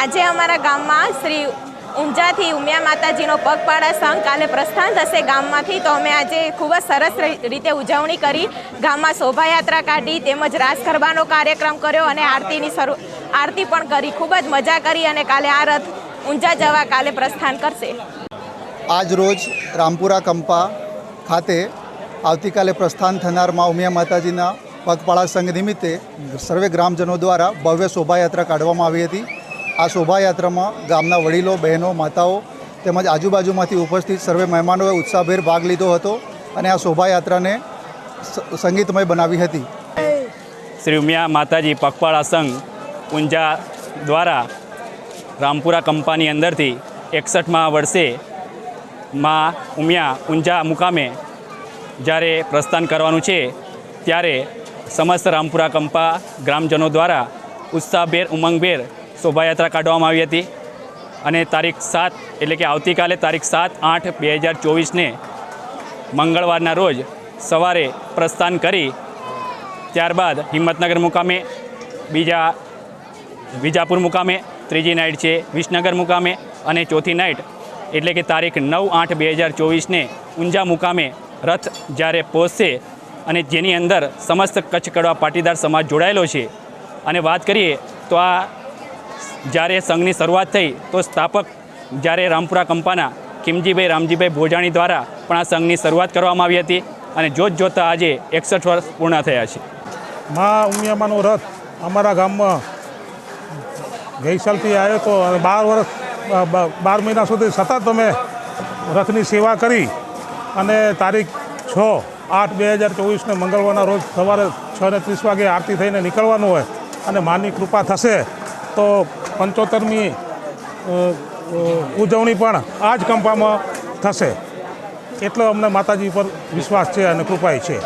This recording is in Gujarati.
આજે અમારા ગામમાં શ્રી ઊંઝાથી ઉમિયા માતાજીનો પગપાળા સંઘ કાલે પ્રસ્થાન થશે ગામમાંથી. તો અમે આજે ખૂબ જ સરસ રીતે ઉજવણી કરી, ગામમાં શોભાયાત્રા કાઢી, તેમજ રાસ ગરબાનો કાર્યક્રમ કર્યો અને આરતીની શરૂ, આરતી પણ કરી. ખૂબ જ મજા કરી અને કાલે આ રથ ઊંઝા જવા કાલે પ્રસ્થાન કરશે. આજ રોજ રામપુરા કંપા ખાતે આવતીકાલે પ્રસ્થાન થનાર મા ઉમિયા માતાજીના પગપાળા સંઘ નિમિત્તે સર્વે ગ્રામજનો દ્વારા ભવ્ય શોભાયાત્રા કાઢવામાં આવી હતી. આ શોભાયાત્રામાં ગામના વડીલો, બહેનો, માતાઓ તેમજ આજુબાજુમાંથી ઉપસ્થિત સર્વે મહેમાનોએ ઉત્સાહભેર ભાગ લીધો હતો અને આ શોભાયાત્રાને સંગીતમય બનાવી હતી. શ્રી ઉમિયા માતાજી પગપાળા સંઘ ઊંઝા દ્વારા રામપુરા કંપાની અંદરથી એકસઠમાં વર્ષે માં ઉમિયા ઊંઝા મુકામે જ્યારે પ્રસ્થાન કરવાનું છે, ત્યારે સમસ્ત રામપુરા કંપા ગ્રામજનો દ્વારા ઉત્સાહભેર, ઉમંગભેર શોભાયાત્રા કાઢવામાં આવી હતી. અને તારીખ સાત એટલે કે આવતીકાલે તારીખ સાત આઠ બે હજાર ચોવીસને મંગળવારના રોજ સવારે પ્રસ્થાન કરી ત્યારબાદ હિંમતનગર મુકામે, બીજા વિજાપુર મુકામે, ત્રીજી નાઇટ છે વિસનગર મુકામે અને ચોથી નાઇટ એટલે કે તારીખ નવ આઠ બે હજાર ચોવીસને ઊંઝા મુકામે રથ જ્યારે પહોંચશે અને જેની અંદર સમસ્ત કચ્છ કડવા પાટીદાર સમાજ જોડાયેલો છે. અને વાત કરીએ તો આ જ્યારે સંઘની શરૂઆત થઈ તો સ્થાપક જ્યારે રામપુરા કંપાના કિમજીભાઈ રામજીભાઈ ભોજાણી દ્વારા પણ આ સંઘની શરૂઆત કરવામાં આવી હતી અને જોત જોતા આજે એકસઠ વર્ષ પૂર્ણ થયા છે. મા ઉમિયામાનો રથ અમારા ગામમાં ગઈ આવ્યો હતો અને બાર વર્ષ બાર મહિના સુધી સતત અમે રથની સેવા કરી અને તારીખ છ આઠ બે હજાર ચોવીસને મંગળવારના રોજ સવારે છ ને ત્રીસ વાગે આરતી થઈને નીકળવાનું હોય અને માની કૃપા થશે તો પંચોતેરમી ઉજવણી પણ આ જ કંપામાં થશે. એટલો અમને માતાજી પર વિશ્વાસ છે અને કૃપાય છે.